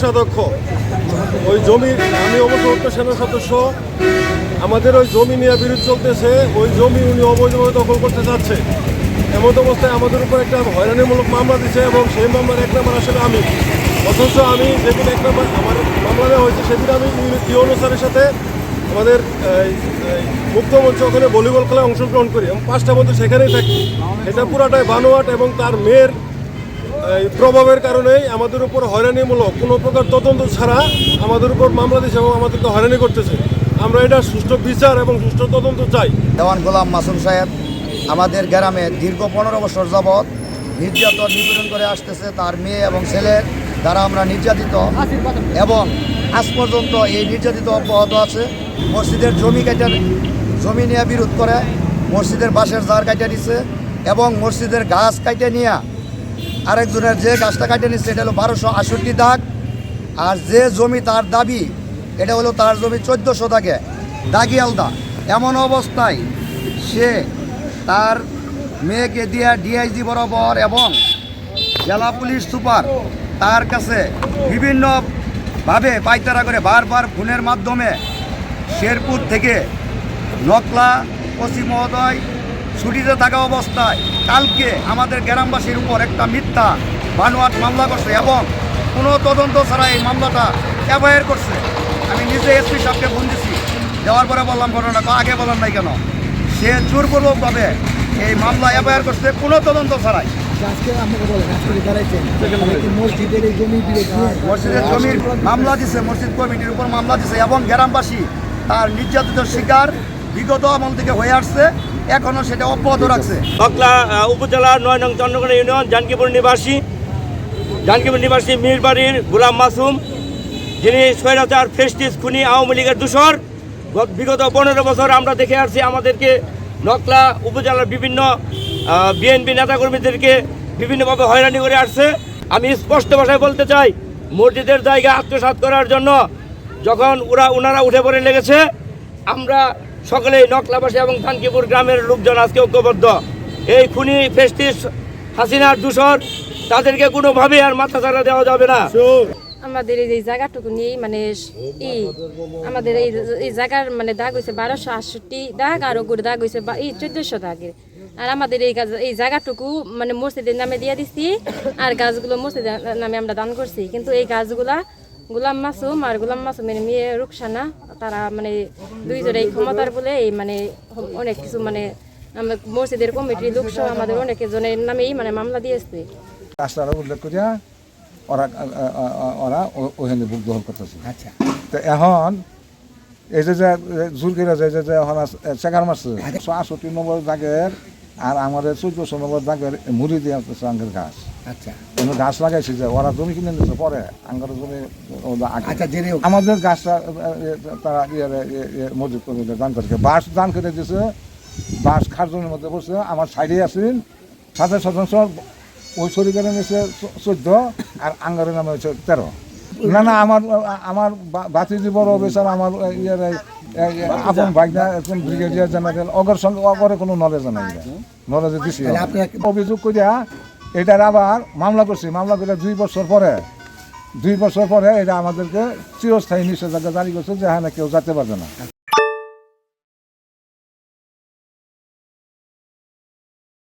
কোষাধ্যক্ষ। ওই জমি আমি অবসরপ্রাপ্ত সেনা সদস্য, আমাদের ওই জমি নিয়ে বিরোধ চলতেছে, ওই জমি উনি অবৈধভাবে দখল করতে চাচ্ছে। এমন অবস্থায় আমাদের উপর একটা হয়রানিমূলক মামলা দিচ্ছে এবং সেই মামলার এক নাম্বার আসলে আমি। অথচ আমি যেদিন এক নাম্বার আমার মামলা দেওয়া হয়েছে, সেদিন আমি ইউনো স্যারের সাথে আমাদের মুক্তমঞ্চ ওখানে ভলিবল খেলায় অংশগ্রহণ করি এবং পাঁচটা মধ্যে সেখানেই থাকি। এটা পুরাটাই বানোয়াট এবং তার মেয়ের এই প্রভাবের কারণেই আমাদের উপর হয়রানিমূলক কোনো প্রকার তদন্ত ছাড়া আমাদের উপর মামলা দিচ্ছে এবং আমাদেরকে হয়রানি করতেছে। আমরা এটা সুষ্ঠু বিচার এবং সুষ্ঠু তদন্ত চাই। দেওয়ান গোলাম মাসুম সাহেব, আমাদের গ্রামে দীর্ঘ পনেরো বছর যাবৎ নির্যাতন নিপীড়ন করে আসতেছে তার মেয়ে এবং ছেলের দ্বারা আমরা নির্যাতিত এবং আজ পর্যন্ত এই নির্যাতিত অব্যাহত আছে। মসজিদের জমি কেটে, জমি নিয়ে বিরোধ করে, মসজিদের বাঁশের জার কাটে নিছে এবং মসজিদের গাছ কাটে নিয়ে আরেকজনের যে গাছটা কাটে নিচ্ছে, এটা হলো বারোশো আষট্টি দাগ। আর যে জমি তার দাবি, এটা হলো তার জমি চোদ্দোশো দাগে, দাগি আলদা। এমন অবস্থায় সে তার মেয়েকে দিয়ে ডিআইজি বরাবর এবং জেলা পুলিশ সুপার তার কাছে বিভিন্নভাবে পাইতারা করে বারবার ফোনের মাধ্যমে শেরপুর থেকে নকলা পশ্চিম মহোদয় ছুটিতে থাকা অবস্থায় কালকে আমাদের গ্রামবাসীর উপর একটা মিথ্যা বানোয়াট মামলা করছে এবং কোনো তদন্ত ছাড়া এই মামলাটা এফআইআর করছে। আমি নিজে এসপি সাহেবকে ফোন দিছি। দেওয়ার পরে বললাম ঘটনা আগে বলেন নাই কেন? সে জোরপূর্বকভাবে এই মামলা এফআইআর করছে কোনো তদন্ত ছাড়াই। আজকে আমাকে বলেন আজকে যে দাঁড়াইছেন নাকি মসজিদের মসজিদের জমির মামলা দিছে মসজিদ কমিটির উপর মামলা দিছে এবং গ্রামবাসী তার নির্যাতিত শিকার বিগত আমল থেকে হয়ে আসছে এখনও সেটা অব্যাহত রাখছে। বাকলা উপজেলার নয় নং চন্দ্রকোনা ইউনিয়ন, জানকিপুর নিবাসী জানকিপুর নিবাসী মিরবাড়ির গুলাম মাসুম, যিনি স্বৈরাচার ফেস্টিস খুনি, আওয়ামী লীগের দূষর। গত- বিগত পনেরো বছর আমরা দেখে আসছি আমাদেরকে নকলা উপজেলার বিভিন্ন বিএনপি নেতাকর্মীদেরকে বিভিন্নভাবে হয়রানি করে আসছে। আমি স্পষ্ট ভাষায় বলতে চাই, মসজিদের জায়গা আত্মসাৎ করার জন্য যখন ওরা ওনারা উঠে পড়ে লেগেছে, আমরা সকলেই নকলাবাসী এবং থানকিপুর গ্রামের লোকজন আজকে ঐক্যবদ্ধ। এই খুনি ফেস্টিস হাসিনার দূষর তাদেরকে কোনোভাবে আর মাথা ছাড়া দেওয়া যাবে না। আমাদের এই জায়গাটুকু নিয়ে মানে ই আমাদের এই এই জায়গার মানে দাগ হয়েছে বারোশো আটষট্টি দাগ আর ওগুলো দাগ হয়েছে বা- এই চোদ্দশো দাগের। আর আমাদের এই গাছ- এই জায়গাটুকু মানে মসজিদের নামে দিয়ে দিচ্ছি আর গাছগুলো মসজিদের নামে আমরা দান করছি। কিন্তু এই গাছগুলা গোলাম মাসুম আর গোলাম মাসুমের মেয়ে রুকসানা তারা মানে দুইজনে এই ক্ষমতার বলে এই মানে অনেক কিছু মানে মসজিদের কমিটির লোকসহ আমাদের অনেক জনের নামেই মানে মামলা দিয়েছে। রাস্তাটা উল্লেখ করিয়া ওরা ওরা ওখানে বুক দখল করতেছে। আচ্ছা। তো এখন এই যে যে জোর করে যে যে যে এখন চেকার মারছে আষট্টি নম্বর দাগের আর আমাদের চোদ্দশো নম্বর দাগের মুড়ি দিয়ে আসতেছে আঙ্গের গাছ আচ্ছা। কোনো গাছ লাগাইছে যে ওরা জমি কিনে নিচ্ছে পরে আঙ্গার জমি আচ্ছা জেনে আমাদের গাছটা তারা ইয়ে মজুত করে দান করেছে বাঁশ দান করে দিয়েছে বাঁশ খারজনের মধ্যে বসে আমার সাইডে আছেন সাথে শতাংশ ওই শরীরের নিয়েছে চোদ্দ আর আঙ্গারের নামে হচ্ছে তেরো। না না আমার আমার বাতিজি বড় অফিসার আমার ইয়ের আপন ভাইনা একজন ব্রিগেডিয়ার জেনারেল। অগর সঙ্গে অগরে কোনো নলেজ নাই। নলেজ দিছি তাহলে আপনারা- অভিযোগ করিয়া এটার আবার মামলা করছি। মামলা করে দুই বছর পরে, দুই বছর পরে এটা আমাদেরকে চিরস্থায়ী নিষেধাজ্ঞা জারি করছে যে হ্যাঁ কেউ যেতে পারবে না।